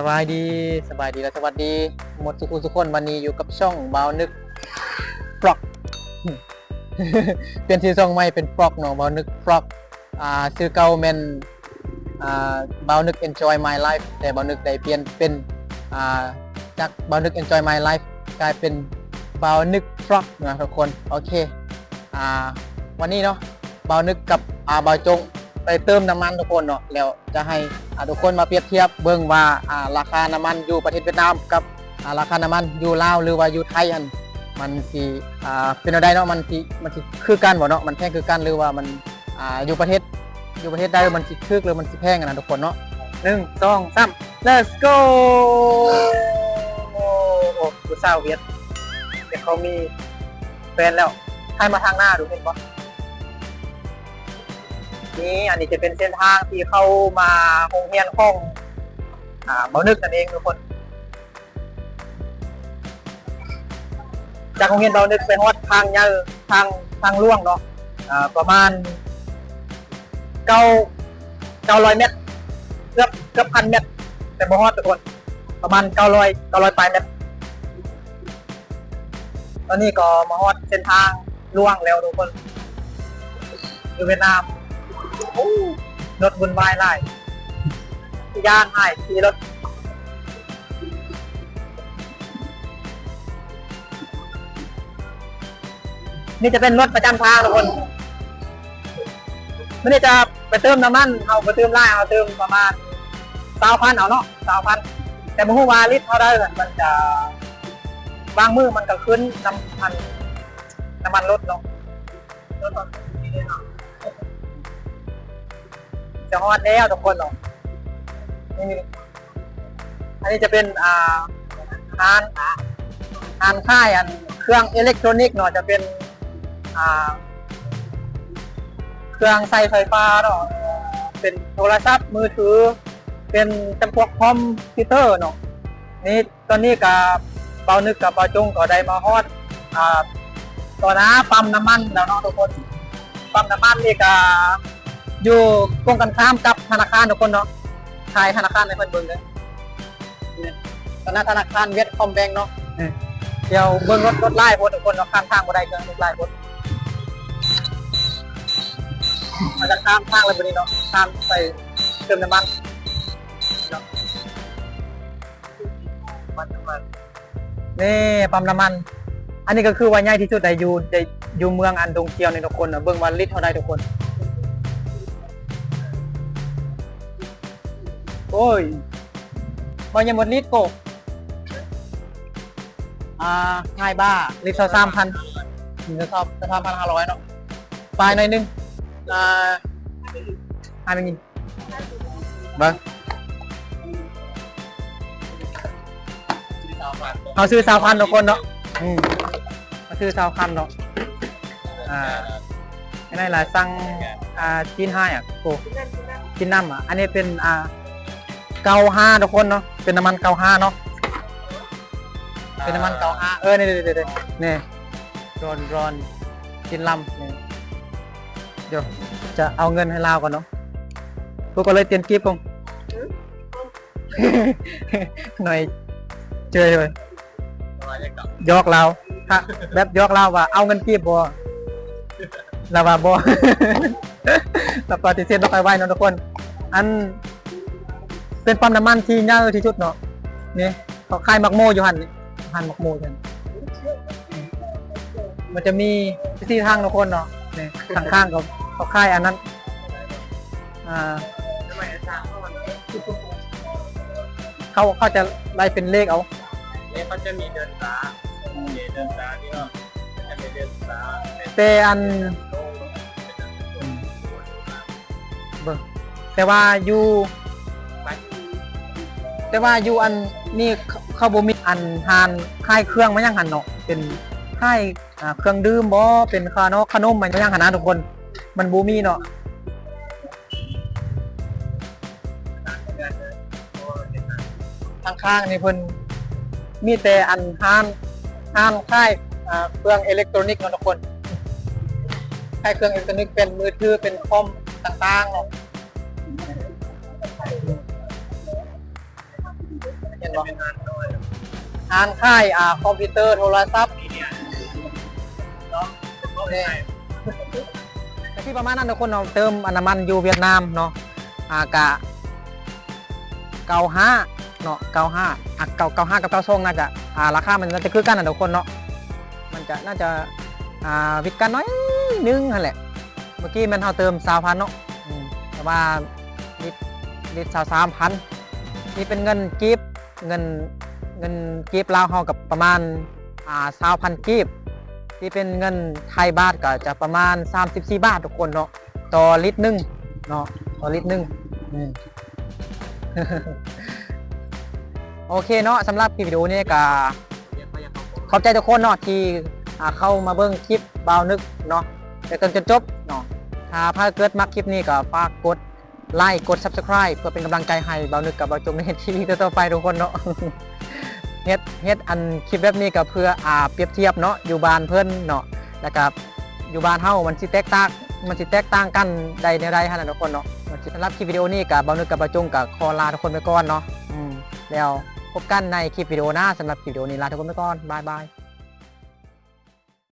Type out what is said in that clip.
สบายดีสบายดีและสวัสดี หมดทุกคนทุกคนวันนี้อยู่กับช่องเบานึกฟล็อกเปลี่ยนชื่อช่องใหม่เป็นฟล็อกเนาะบานึกฟล็อกอ่าชื่อเก่าแม่นอ่าบานึก enjoy my life แต่เบานึกได้เปลี่ยนเป็นอ่าจากเบานึก enjoy my life กลายเป็นเบานึกฟล็อกนะทุกคนโอเคอ่าวันนี้เนาะเบานึกกับอ่าบาจง ไปเติมน้ำมันทุกคนเนาะแล้วจะให้ทุกคนมาเปรียบเทียบเบิ่งว่าราคาน้ำมันอยู่ประเทศเวียดนามกับราคาน้ำมันอยู่ลาวหรือว่าอยู่ไทยอันมันสิอ่าเป็นอะไรเนาะมันสิมันสิคือกันบ่เนาะมันแพงคือกันหรือว่ามันอ่าอยู่ประเทศอยู่ประเทศใดมันสิคือหรือมันสิแพงกันนะทุกคนเนาะหนึ่งสองสาม let's go โอ้โหผู้าวเวียดเดี๋ยวเขามีแฟนแล้วให้มาทางหน้าดูเห็นปะ นี่อันนี้จะเป็นเส้นทางที่เข้ามาโรงเรียนของอ่าเบานึกนั่นเองทุกคน จากโรงเรียนเบานึกไปฮอดทางยาวทางทางล่วงเนาะอ่าประมาณเก้าเก้าร้อยเมตรเกือบเกือบพันเมตรแต่บ่ฮอดทุกคน ประมาณเก้าร้อยเก้าร้อยปลายเมตรตอนนี้ก็มาฮอดเส้นทางล่วงแล้วทุกคนอยู่เวียดนาม รถวุ่นวายไล่ย่างให้ขี่รถนี่จะเป็นรถประจำทางทุกคนไม่ได้จะไปเติมน้ำมันเอาไปเติมไล่เอาเติมประมาณสาวพันเอาเนาะสาวพันแต่มื่อวาลิตเท่าได้มันจะบางมือมันก็ขึ้นน้ำมันน้ำมันรถเนาะรถตอนนี้เนาะ จะฮอดแล้วทุกคนเนาะนี่อันนี้จะเป็นอ่าทานทานค่ายอันเครื่องอิเล็กทรอนิกส์เนาะจะเป็นอ่าเครื่องใส่ไฟฟ้าเนาะเป็นโทรศัพท์มือถือ เป็นจำพวกคอมพิวเตอร์เนาะนี่ตอนนี้กับเปานึกกับเปาจงก็ได้มาฮอดอ่าต่อหน้าปั๊มน้ำมันแล้วเนาะทุกคนปั๊มน้ำมันนี่ก็ อยู่ตรงกันข้ามกับธนาคารทุกคนเนาะทายธนาคารในเพิ่นเบิ่งเลยนี่ธนาธนาคารเวียดคอมแบงก์เนาะนี่เดี๋ยวเบิ่งรถรถไล่พดทุกคนเนาะข้ามทางบ่ได้เกินรถไล่พดมันจะข้ามทางเลยบ่นี้เนาะข้ามไปเติมน้ำมันเนาะปั๊มน้ำมันนี่ปั๊มน้ำมัน อันนี้ก็คือว่าใหญ่ที่สุดในอยู่ในอยู่เมืองอันดงเคียวในทุกคนเนาะเบิ่งว่าลิตรเท่าใดทุกคน โอ้ยมันยังหมดลิตรโกอ่าง่ายบ้าลิตรสามพันลิตรสามสามพันห้าร้อยเนาะปลายหน่อยนึงอ่าให้ไปกินเบิ้งเขาซื้อสาวพันทุกคนเนาะอืมเขาซื้อสาวพันเนาะ อ่าไม่ได้หลายสั่งอ่าจีนห้าอะโกกินน้ำอะ อันนี้เป็นอ่า เกาห้าทุกคนเนาะเป็นน้ำมันเกาห้าเนาะเป็นน้ำมันเกาห้าเออนี่เดี๋ยเดี๋ยเดี๋ยนี่ร้อนร้อนกินลำนี่เดี๋ยวจะเอาเงินให้ลาวก่อนเนาะพวกก็เลยเตียมกิฟต์ผมหน่อยเจอเลยยอกเราฮะแบบยอกเราว่า เอาเงินกีบบ่เราวาบ่เราปฏิเสธต้องไปไหวเนาะทุกคน อัน เป็นปั๊มน้ำมันที่ยาวที่สุดเนาะนี่เขาขายมักโมอยู่หันนี่หันมักโมอยู่หันมันจะมีที่ทางทุกคนเนาะนี่ข้างๆกับเขาขายอันนั้นอ่าเขาเขาจะไล่เป็นเลขเอา นี่เขาจะมีเดินตามีเดินตาที่เนาะจะมีเดินตาเป็นแต่อัน โล่เป็นเบิ่ง แต่ว่าอยู่ แต่ว่าอยู่อันนี่เขาบ่มีอันทานค่ายเครื่องมายังหันเนาะเป็นค่ายเครื่องดื่มบ่เป็นขนมขนมมันยังหันนะทุกคน มันบ่มีเนาะข้างๆนี่เพิ่นมีแต่อันทานทานค่ายเครื่องอิเล็กทรอนิกส์เนาะทุกคนค่ายเครื่องอิเล็กทรอนิกส์เป็นมือถือเป็นคอมต่างๆเนาะ บ่เป็นงานค่ายอ่าคอมพิวเตอร์โทรศัพท์เนี่ยเนาะที่ประมาณนั้นทุกคนเนาะเติมอนน้ำมันอยู่เวียดนามเนาะอากะเกาห้าเนาะเกาห้าอะเกาเกาห้ากับเกาทรงน่าจะอ่าราคามันน่าจะคือกันนะทุกคนเนาะมันจะน่าจะอ่าวิดกันน้อยนึงนั่นแหละ เมื่อกี้มันเอาเติมสาวพันเนาะแต่ว่าลิตรลิตรสาวสามพันนี่เป็นเงินกีบ เงินเงินกีบลาวเฮากับประมาณอ่าสาวพันกีบที่เป็นเงินไทยบาทก็จะประมาณ 34 บาททุกคนเนาะต่อลิตรหนึ่งเนาะต่อลิตรหนึ่งโอเคเนาะสำหรับคลิปวิดีโอนี้ก็ขอบใจทุกคนเนาะที่เข้ามาเบิ่งคลิปบาวนึกเนาะแต่จนจนจบเนาะถ้าถ้าเกิดมักคลิปนี้ก็ฝากกด ไลค์กด Subscribe เพื่อเป็นกำลังใจให้เบาวนึกกับเบาจงในทีวีต่อไปทุกคนเนาะเฮ็ดเฮ็ดอันคลิปแบบนี้ก็เพื่ออ่าเปรียบเทียบเนาะอยู่บ้านเพิ่อนเนาะแล้วก็อยู่บ้านเฮามันสิแตกต่างมันสิแตกต่างกันใดในใดหั่นะทุกคนเนาะสำหรับคลิปวิดีโอนี้ก็บ่าวนึกกับเบาจงก็ขอลาทุกคนไปก่อนเนาะอืมแล้วพบกันในคลิปวิดีโอหน้าสำหรับคลิปวิดีโอนี้ลาทุกคนไปก่อนบายบาย